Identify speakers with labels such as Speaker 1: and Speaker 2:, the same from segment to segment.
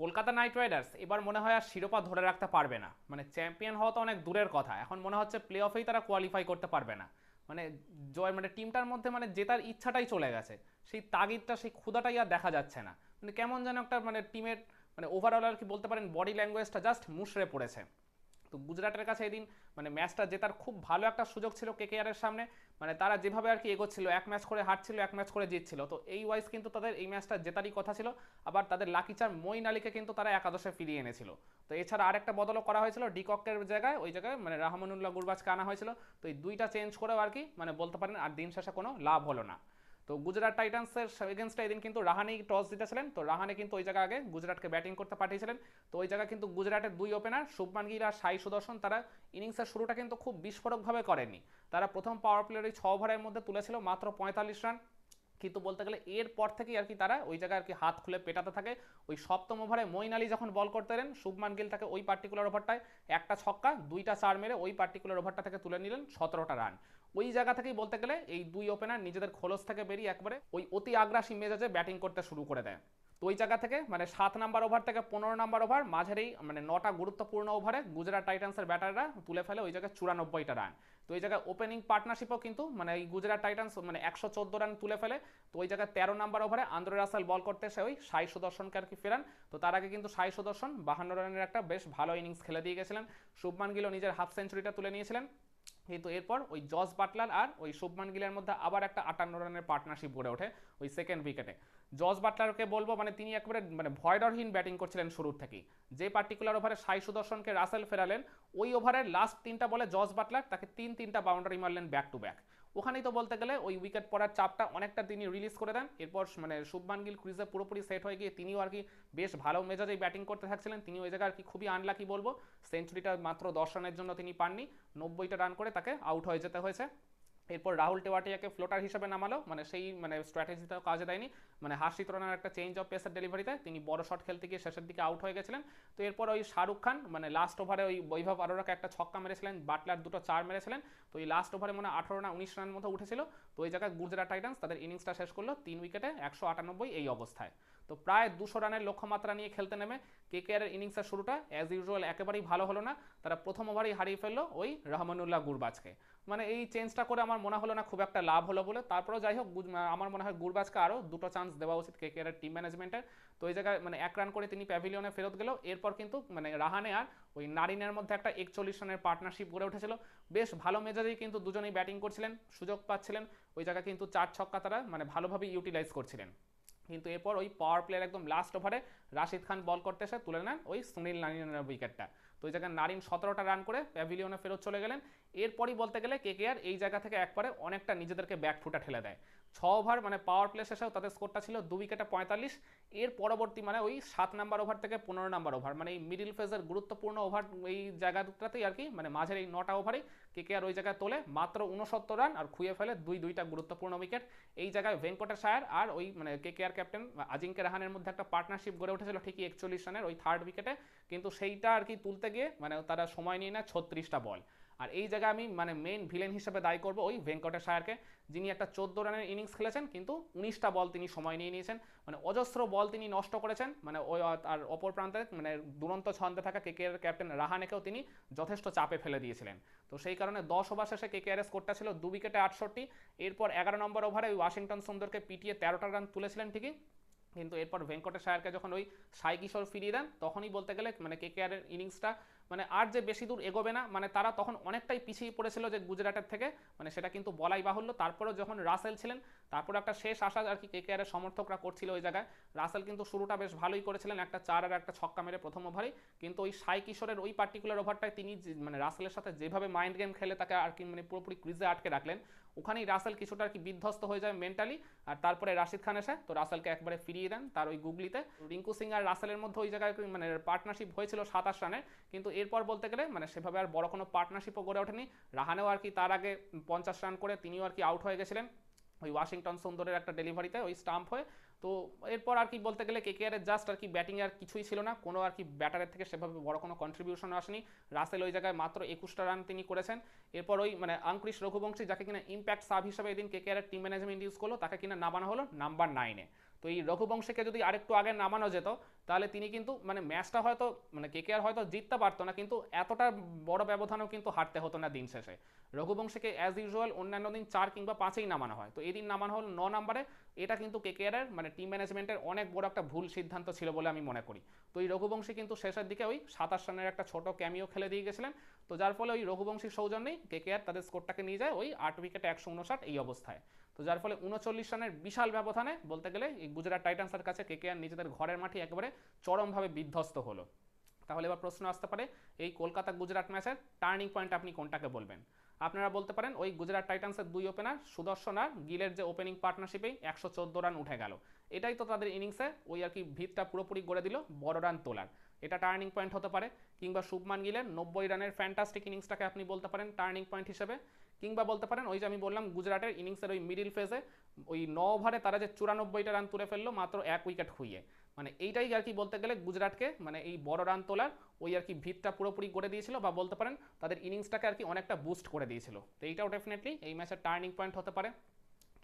Speaker 1: Kolkata night Riders এবার মনে হয় আর শিরোপা ধরে রাখতে পারবে না। মানে চ্যাম্পিয়ন হওয়া তো অনেক দূরের কথা। এখন মনে হচ্ছে প্লে অফেই তারা কোয়ালিফাই করতে পারবে না। মানে জয় মানে টিমটার মধ্যে মানে জেতার ইচ্ছাটাই চলে গেছে। সেই তাগিদটা, সেই ক্ষুদাটাই আর দেখা যাচ্ছে না। মানে কেমন যেন একটা মানে টিমের মানে ওভারঅল আর কি বলতে পারেন বডি ল্যাঙ্গুয়েজটা জাস্ট মুশড়ে পড়েছে। তো গুজরাটের কাছে এদিন মানে ম্যাচটা জেতার খুব ভালো একটা সুযোগ ছিল কেকেআরের সামনে। মানে তারা যেভাবে আর কি এগোচ্ছিল, এক ম্যাচ করে হারছিল, এক ম্যাচ করে জিতছিল। তো এই ওয়াইজ কিন্তু তাদের এই ম্যাচটা জেতারই কথা ছিল। আবার তাদের লাকিচার মইন আলীকে কিন্তু তারা একাদশে ফিরিয়ে এনেছিল। তো এছাড়া আরেকটা বদলও করা হয়েছিল ডিককের জায়গায়, ওই জায়গায় মানে রাহমানুল্লাহ গুরবাজকে আনা হয়েছিল। তো এই দুইটা চেঞ্জ করেও আর কি মানে বলতে পারেন আর দিন শেষে কোনো লাভ হলো না। তো গুজরাট টাইটান্সের এগেনস্টে এদিন কিন্তু রাহানেই টস জিতেছিলেন। তো রাহানে কিন্তু ওই জায়গা আগে গুজরাটকে ব্যাটিং করতে পাঠিয়েছিলেন। তো ওই জায়গা কিন্তু গুজরাটের দুই ওপেনার শুভমান গিল আর সাই সুদর্শন, তারা ইনিংসের শুরুটা কিন্তু খুব বিস্ফোরকভাবে করেনি তারা প্রথম পাওয়ার প্লেয়ার ওই ছ ওভারের মধ্যে তুলেছিল মাত্র পঁয়তাল্লিশ রান কিন্তু বলতে গেলে এরপর থেকেই আর কি তারা ওই জায়গায় আর কি হাত খুলে পেটাতে থাকে। ওই সপ্তম ওভারে মইন আলী যখন বল করতে এলেন, শুভমান গিল তাকে ওই পার্টিকুলার ওভারটায় একটা ছক্কা, দুইটা চার মেরে ওই পার্টিকুলার ওভারটা থেকে তুলে নিলেন সতেরোটা রান ওই জায়গা থেকেই বলতে গেলে এই দুই ওপেনার নিজেদের খোলস থেকে বেরিয়ে একবারে ওই অতি আগ্রাসী মেজাজে ব্যাটিং করতে শুরু করে দেয়। তো ওই জায়গা থেকে মানে সাত নাম্বার ওভার থেকে পনেরো নাম্বার ওভার মাঝেরই মানে নটা গুরুত্বপূর্ণ ওভারে গুজরাট টাইটান্সের ব্যাটাররা তুলে ফেলে ওই জায়গায় চুরানব্বইটা রান তো ওই জায়গায় ওপেনিং পার্টনারশিপও কিন্তু মানে এই গুজরাট টাইটান্স মানে একশো চোদ্দ রান তুলে ফেলে। তো ওই জায়গায় তেরো নাম্বার ওভারে আন্দ্রে রাসেল বল করতে এসে ওই সাই সুদর্শনকে আর কি ফেরান। তো তার আগে কিন্তু সাই সুদর্শন বাহান্ন রানের একটা বেশ ভালো ইনিংস খেলে দিয়ে গেছিলেন। শুভমান গিলও নিজের হাফ সেঞ্চুরিটা তুলে নিয়েছিলেন। কিন্তু এরপর ওই জস বাটলার আর ওই শুভমান গিলের মধ্যে আবার একটা আটান্ন রানের পার্টনারশিপ গড়ে ওঠে ওই সেকেন্ড উইকেটে জস বাটলারকে বলব মানে তিনি একবারে মানে ভয়ডরহীন ব্যাটিং করছিলেন শুরুর থেকেই। যে পার্টিকুলার ওভারে সাই সুদর্শনকে রাসেল ফেরালেন, ওই ওভারের লাস্ট তিনটা বলে জস বাটলার তাকে তিন তিনটা বাউন্ডারি মারলেন ব্যাক টু ব্যাক ওখানেই তো বলতে গেলে ওই উইকেট পড়ার চাপটা অনেকটা তিনি রিলিজ করে দেন। এরপর মানে শুভমান গিল ক্রিজে পুরোপুরি সেট হয়ে গিয়ে তিনিও আর কি বেশ ভালো মেজাজেই ব্যাটিং করতে থাকছিলেন। তিনি ওই জায়গায় আর কি খুবই আনলাকি বলব। সেঞ্চুরিটা মাত্র দশ রানের জন্য তিনি পাননি। নব্বইটা রান করে তাকে আউট হয়ে যেতে হয়েছে। এরপর রাহুল টেওয়াটিয়াকে ফ্লোটার হিসেবে নামালো মানে সেই মানে স্ট্র্যাটেজিটাও কাজে দেয়নি। মানে হাসিত রানার একটা চেঞ্জ অফ পেসার ডেলিভারিতে তিনি বড় শট খেলতে গিয়ে শেষের দিকে আউট হয়ে গেছিলেন। তো এরপর ওই শাহরুখ খান মানে লাস্ট ওভারে ওই বৈভব আরোরাকে একটা ছক্কা মেরেছিলেন, বাটলার দুটো চার মেরেছিলেন। তো এই লাস্ট ওভারে মনে আঠারো না উনিশ রানের মতো উঠেছিল। তো ওই জায়গায় গুজরাট টাইটান্স তাদের ইনিংসটা শেষ করল, তিন উইকেটে একশো আটানব্বই এই অবস্থায়। তো প্রায় দুশো রানের লক্ষ্যমাত্রা নিয়ে খেলতে নেমে কে কে আর ইনিংসের শুরুটা অ্যাজ ইউজুয়াল একেবারেই ভালো হলো না। তারা প্রথম ওভারেই হারিয়ে ফেলল ওই রহমানুল্লাহ গুরবাজকে। মানে এই চেঞ্জটা করে আমার মনে হলো না খুব একটা লাভ হলো বলে। তারপরেও যাই হোক আমার মনে হয় গুরবাজকে আরও দুটো চান্স দেওয়া উচিত কে কে আর টিম ম্যানেজমেন্টের তো এই জায়গায় মানে এক রান করে তিনি প্যাভিলিয়নে ফেরত গেলেও এরপর কিন্তু মানে রাহানে আর ওই নারিনের মধ্যে একটা একচল্লিশ রানের পার্টনারশিপ গড়ে উঠেছিল। বেশ ভালো মেজাজেই কিন্তু দুজনেই ব্যাটিং করছিলেন, সুযোগ পাচ্ছিলেন। ওই জায়গায় কিন্তু চার ছক্কা তারা মানে ভালোভাবে ইউটিলাইজ করছিলেন। কিন্তু এরপর ওই পাওয়ার প্লেয়ার একদম লাস্ট ওভারে রাশিদ খান বল করতে এসে তুলে নেন ওই সুনীল নারিনের উইকেটটা তো ওই জায়গায় নারিন সতেরোটা রান করে প্যাভিলিয়নে ফেরত চলে গেলেন। এরপরই বলতে গেলে কে কে আর এই জায়গা থেকে একবারে অনেকটা নিজেদেরকে ব্যাকফুটা ঠেলে দেয়। ছ ওভার মানে পাওয়ার প্লে শেষেও তাদের স্কোরটা ছিল দু উইকেটে পঁয়তাল্লিশ। এর পরবর্তী মানে ওই সাত নাম্বার ওভার থেকে পনেরো নাম্বার ওভার মানে এই মিডিল ফেজের গুরুত্বপূর্ণ ওভার এই জায়গাটাতেই আর কি মানে মাঝের এই নটা ওভারেই কে আর ওই জায়গায় তোলে, মাত্র উনসত্তর রান আর খুঁয়ে ফেলে দুই দুইটা গুরুত্বপূর্ণ উইকেট এই জায়গায় ভেঙ্কটেশ সায়ার আর ওই মানে কে কে আর ক্যাপ্টেন আজিঙ্কে রাহানের মধ্যে একটা পার্টনারশিপ গড়ে উঠেছিল ঠিকই একচল্লিশ রানের ওই থার্ড উইকেটে কিন্তু সেইটা আর কি তুলতে গিয়ে মানে তারা সময় নিয়ে নেয় ছত্রিশটা বল আর এই জায়গায় আমি মানে মেন ভিলেন হিসেবে দায়ী করব ওই ভেঙ্কটেশ সায়ারকে। যিনি একটা চোদ্দ রানের ইনিংস খেলেছেন, কিন্তু উনিশটা বল তিনি সময় নিয়ে নিয়েছেন। মানে অজস্র বল তিনি নষ্ট করেছেন। মানে ওই আর অপর প্রান্তে মানে দুরন্ত ছন্দে থাকা কে এর ক্যাপ্টেন রাহানেকেও তিনি যথেষ্ট চাপে ফেলে দিয়েছিলেন। তো সেই কারণে দশ ওভার শেষে কে কে আর স্কোরটা ছিল দু উইকেটে আটষট্টি। এরপর এগারো নম্বর ওভারে ওই ওয়াশিংটন সুন্দরকে পিটিয়ে তেরোটা রান তুলেছিলেন ঠিকই। কিন্তু এরপর ভেঙ্কটেশ আয়ারকে যখন ওই সাই কিশোর ফিরিয়ে দেন, তখনই বলতে গেলে মানে কে কে আরের ইনিংসটা মানে আর যে বেশি দূর এগোবে না মানে তারা তখন অনেকটাই পিছিয়ে পড়েছিল যে গুজরাটের থেকে মানে সেটা কিন্তু বলাই বাহুল্য। তারপরেও যখন রাসেল ছিলেন, তারপরে একটা শেষ আশা আর কি কে কে আরের সমর্থকরা করছিল ওই জায়গায়। রাসেল কিন্তু শুরুটা বেশ ভালোই করেছিলেন, একটা চার আর একটা ছক্কা মেরে প্রথম ওভারেই কিন্তু ওই সাই কিশোরের ওই পার্টিকুলার ওভারটায় তিনি মানে রাসেলের সাথে যেভাবে মাইন্ড গেম খেলে তাকে আর কি মানে পুরোপুরি ক্রিজে আটকে রাখলেন। ওখানেই রাসেল কিছুটা আর কি বিধ্বস্ত হয়ে যায় মেন্টালি আর তারপরে রাশিদ খান এসে তো রাসেলকে একবারে ফিরিয়ে দেন তার ওই গুগলিতে। রিঙ্কু সিং আর রাসেলের মধ্যে ওই জায়গায় মানে পার্টনারশিপ হয়েছিল সাতাশ রানের কিন্তু এরপর বলতে গেলে মানে সেভাবে আর বড় কোনো পার্টনারশিপও গড়ে ওঠেনি। রাহানেও আর কি তার আগে পঞ্চাশ রান করে তিনিও আর কি আউট হয়ে গেছিলেন। ওই ওয়াশিংটন সুন্দরের একটা ডেলিভারিতে ওই স্টাম্প হয়ে তো এরপর আর কি বলতে গেলে কে কে আর জাস্ট আর কি ব্যাটিং আর কিছুই ছিল না। কোনো আর কি ব্যাটারের থেকে সেভাবে বড় কোনো কন্ট্রিবিউশন আসেনি। রাসেল ওই জায়গায় মাত্র একুশটা রান তিনি করেছেন। এরপর ওই মানে আঙ্কুরিশ রঘুবংশী, যাকে কিনা ইম্প্যাক্ট সাব হিসেবে এদিন কে কে টিম ম্যানেজমেন্ট ইউজ করল, তাকে কিনা নামানো হলো নাম্বার নাইনে তো এই রঘুবংশীকে যদি আরেকটু আগে নামানো যেত, তাহলে তিনি কিন্তু মানে ম্যাচটা হয়তো মানে কে কেকেআর হয়তো জিততে পারতো না, কিন্তু এতটা বড় ব্যবধানেও কিন্তু হারতে হতো না দিন শেষে। রঘুবংশীকে অ্যাজ ইউজুয়াল অন্যান্য দিন চার কিংবা পাঁচেই নামানো হয়। তো এই দিন নামানো হলো ন নাম্বারে এটা কিন্তু কে কেকেআরের মানে টিম ম্যানেজমেন্টের অনেক বড় একটা ভুল সিদ্ধান্ত ছিল বলে আমি মনে করি। তো এই রঘুবংশী কিন্তু শেষের দিকে ওই সাতাশ রানের একটা ছোট ক্যামিও খেলে দিয়ে গেছিলেন। তো যার ফলে ওই রঘুবংশীর সৌজন্যেই কেকেআর তাদের স্কোরটাকে নিয়ে যায় ওই আট উইকেটে একশো উনষাট এই অবস্থায়। তো যার ফলে উনচল্লিশ রানের বিশাল ব্যবধানে বলতে গেলে এই গুজরাট টাইটান্সের কাছে কেকেআর নিজেদের ঘরের মাঠে একেবারে চরমভাবে বিধ্বস্ত হলো। তাহলে এবার প্রশ্ন আসতে পারে, এই কলকাতা গুজরাট ম্যাচের টার্নিং পয়েন্ট আপনি কোনটাকে বলবেন? আপনারা বলতে পারেন ওই গুজরাট টাইটান্সের দুই ওপেনার সুদর্শন আর গিলের যে ওপেনিং পার্টনারশিপেই একশো চোদ্দ রান উঠে গেল। এটাই তো তাদের ইনিংসে ওই আর কি ভিতটা পুরোপুরি গড়ে দিল বড় রান তোলার। এটা টার্নিং পয়েন্ট হতে পারে, কিংবা শুভমান গিলের নব্বই রানের ফ্যান্টাস্টিক ইনিংসটাকে আপনি বলতে পারেন টার্নিং পয়েন্ট হিসেবে। কিংবা বলতে পারেন, ওই যে আমি বললাম গুজরাটের ইনিংসের ওই মিডিল ফেজে ওই ন ওভারে তারা যে চুরানব্বইটা রান তুলে ফেলল মাত্র এক উইকেট খুইয়ে। মানে এইটাই আর কি বলতে গেলে গুজরাটকে মানে এই বড় রান তোলার ওই আর কি ভিতটা পুরোপুরি করে দিয়েছিল বা বলতে পারেন তাদের ইনিংসটাকে আর কি অনেকটা বুস্ট করে দিয়েছিল। তো এইটাও ডেফিনেটলি এই ম্যাচের টার্নিং পয়েন্ট হতে পারে।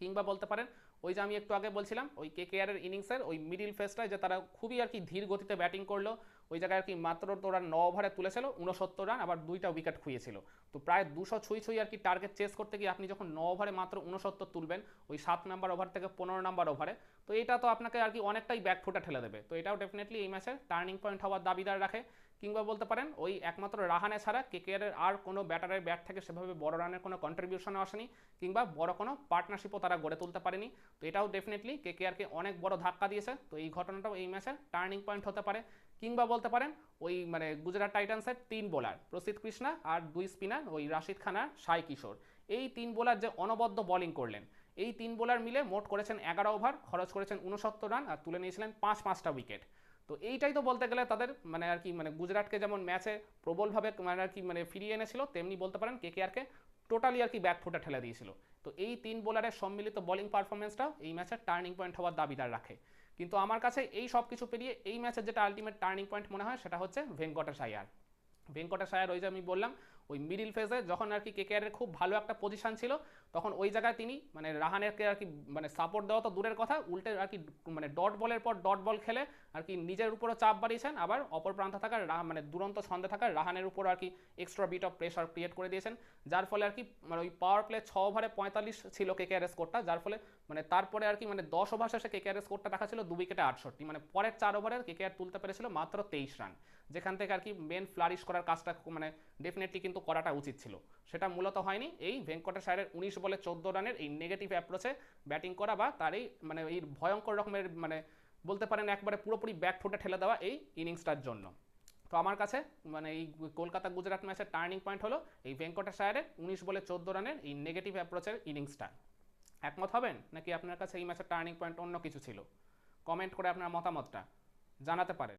Speaker 1: কিংবা বলতে পারেন, ওই যে আমি একটু আগে বলছিলাম, ওই কে কে এর ইনিংসের ওই মিডিল ফেসটায় যে তারা খুবই আর কি ধীর গতিতে ব্যাটিং করল ওই জায়গায় আর কি মাত্র তো তোরা ন ওভারে তুলেছিল উনসত্তর রান আবার দুইটা উইকেট খুঁয়েছিল তো প্রায় দুশো ছুঁই ছুঁই আর কি টার্গেট চেস করতে গিয়ে আপনি যখন ন ওভারে মাত্র উনসত্তর তুলবেন, ওই সাত নাম্বার ওভার থেকে পনেরো নাম্বার ওভারে তো এটা তো আপনাকে আর কি অনেকটাই ব্যাকফুটা ঠেলে দেবে। তো এটাও ডেফিনেটলি এই ম্যাচের টার্নিং পয়েন্ট হওয়ার দাবিদার রাখে। কিংবা বলতে পারেন, ওই একমাত্র রাহানে ছাড়া কেকেআরের আর কোনো ব্যাটারের ব্যাট থেকে সেভাবে বড় রানের কোনো কন্ট্রিবিউশনও আসেনি, কিংবা বড় কোনো পার্টনারশিপও তারা গড়ে তুলতে পারেনি। তো এটাও ডেফিনেটলি কেকেআরকে অনেক বড় ধাক্কা দিয়েছে। তো এই ঘটনাটাও এই ম্যাচের টার্নিং পয়েন্ট হতে পারে। কিংবা বলতে পারেন, ওই মানে গুজরাট টাইটান্সের তিন বোলার প্রসিদ্ধ কৃষ্ণা আর দুই স্পিনার ওই রাশিদ খান আর সাই কিশোর এই তিন বোলার যে অনবদ্য বোলিং করলেন, এই তিন বোলার মিলে মোট করেছেন এগারো ওভার খরচ করেছেন উনসত্তর রান আর তুলে নিয়েছিলেন পাঁচ পাঁচটা উইকেট তো এইটাই তো বলতে গেলে তাদের মানে আর কি মানে গুজরাটকে যেমন ম্যাচে প্রবলভাবে মানে আর কি মানে ফিরিয়ে এনেছিল, তেমনি বলতে পারেন কে কেকেআরকে টোটালি আর কি ব্যাক ফুটে ঠেলে দিয়েছিল। তো এই তিন বোলারের সম্মিলিত বোলিং পারফরমেন্সটাও এই ম্যাচের টার্নিং পয়েন্ট হওয়ার দাবিদার রাখে। কিন্তু আমার কাছে এই সব কিছু পেরিয়ে এই ম্যাচের যেটা আলটিমেট টার্নিং পয়েন্ট মনে হয়, সেটা হচ্ছে ভেঙ্কটেশ আয়ার ভেঙ্কটেশ আয়ার ওই যে আমি বললাম, ওই মিডিল ফেজে যখন আর কি কেকেআরের খুব ভালো একটা পজিশন ছিল তখন ওই জায়গায় তিনি মানে রাহানেরকে আর কি মানে সাপোর্ট দেওয়া তো দূরের কথা, উল্টে আর কি মানে ডট বলের পর ডট বল খেলে আর কি নিজের উপরও চাপ বাড়িয়েছেন, আবার অপর প্রান্তে থাকার মানে দুরন্ত ছন্দে থাকার রাহানের উপর আর কি extra bit of pressure create করে দিয়েছেন, যার ফলে আর কি মানে ওই পাওয়ার প্লে ছ ওভারে পঁয়তাল্লিশ ছিল কে কেকেআর স্কোরটা যার ফলে মানে তারপরে আর কি মানে দশ ওভার শেষে কে কেকেআর স্কোরটা দেখা ছিল দু উইকেটে আটষট্টি মানে পরের চার ওভারের কেকেআর তুলতে পেরেছিল মাত্র তেইশ রান যেখান থেকে আর কি মেন ফ্লারিশ করার কাজটা মানে ডেফিনেটলি কিন্তু করাটা উচিত ছিল, সেটা মূলত হয়নি, এই ভেঙ্কটেশ আয়ারের উনিশ বলে চোদ্দ রানের এই নেগেটিভ অ্যাপ্রোচে ব্যাটিং করা বা তার এই মানে এই ভয়ঙ্কর রকমের মানে বলতে পারেন একবারে পুরোপুরি ব্যাক ফুটে ঠেলে দেওয়া এই ইনিংসটার জন্য। তো আমার কাছে মানে এই কলকাতা গুজরাট ম্যাচের টার্নিং পয়েন্ট হলো এই ভেঙ্কটেশ আয়ারের উনিশ বলে চোদ্দ রানের এই নেগেটিভ অ্যাপ্রোচের ইনিংসটা। একমত হবেন? নাকি আপনার কাছে এই ম্যাচের টার্নিং পয়েন্ট অন্য কিছু ছিল? কমেন্ট করে আপনার মতামতটা জানাতে পারেন।